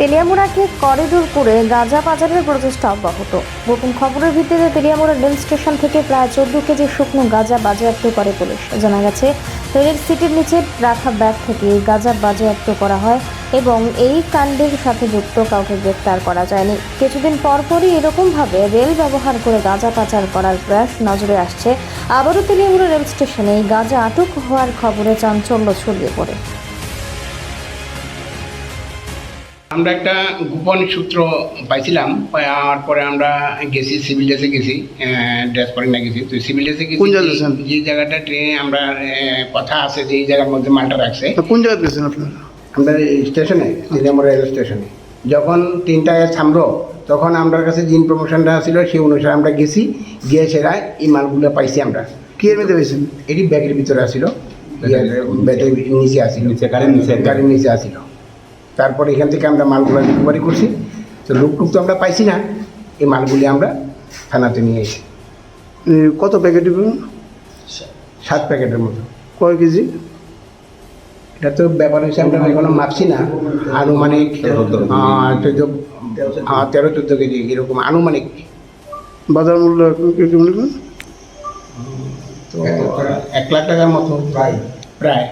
তেলিয়ামুড়াকে corridor করে গাঁজা পাচারের প্রচেষ্টা অব্যাহত। গোপন খবরের ভিত্তিতে তেলিয়ামুড়া রেল স্টেশন থেকে প্রায় চোদ্দ কেজি শুকনো গাঁজা বাজেয়াপ্ত করে পুলিশ। জানা গেছে, রেলের সিটির নিচে রাখা ব্যাগ থেকে গাঁজা বাজেয়াপ্ত করা হয় এবং এই কাণ্ডের সাথে যুক্ত কাউকে গ্রেপ্তার করা যায়নি। কিছুদিন পরপরই এরকমভাবে রেল ব্যবহার করে গাঁজা পাচার করার প্রয়াস নজরে আসছে। আবারও তেলিয়ামুড়া রেল স্টেশনে গাঁজা আটক হওয়ার খবরে চাঞ্চল্য ছড়িয়ে পড়ে। আমরা একটা গোপন সূত্র পাইছিলাম পাওয়ার পরে আমরা গেছি সিভিল ড্রেসে গেছি ড্রেস পরে না গেছি তো সিভিল ড্রেসে গেছি কোন জায়গায় যে জায়গাটা ট্রেনে আমরা কথা আছে যে এই জায়গার মধ্যে মালটা রাখছে। কোন জায়গায় গেছেন আপনারা? আমরা স্টেশনে দিনামরা রেল স্টেশনে যখন তিনটায় থামলো তখন আমার কাছে যে ইনফরমেশনটা ছিল সেই অনুসারে আমরা গেছি গিয়ে সেরা এই মালগুলো পাইছি আমরা। কি এর মধ্যে পেয়েছেন এটি ব্যাগের ভিতরে আসিল। ব্যাগের নিচে আসিল। নিচে গাড়ির নিচে। গাড়ির নিচে আসিল। তারপরে এখান থেকে আমরা মালগুলো রিকভারি করছি। তো লুক টুক তো আমরা পাইছি না এই মালগুলি আমরা থানাতে নিয়ে এসেছি এ, কত প্যাকেট সাত প্যাকেটের মতো। কয় কেজি? এটা তো ব্যাপার হচ্ছে আমরা এখনও মাপছি না। আনুমানিক চোদ্দ তেরো চোদ্দ কেজি এরকম আনুমানিক। বাজার মূল্য এখন কি কি তো এক লাখ টাকার মতো প্রায় প্রায়।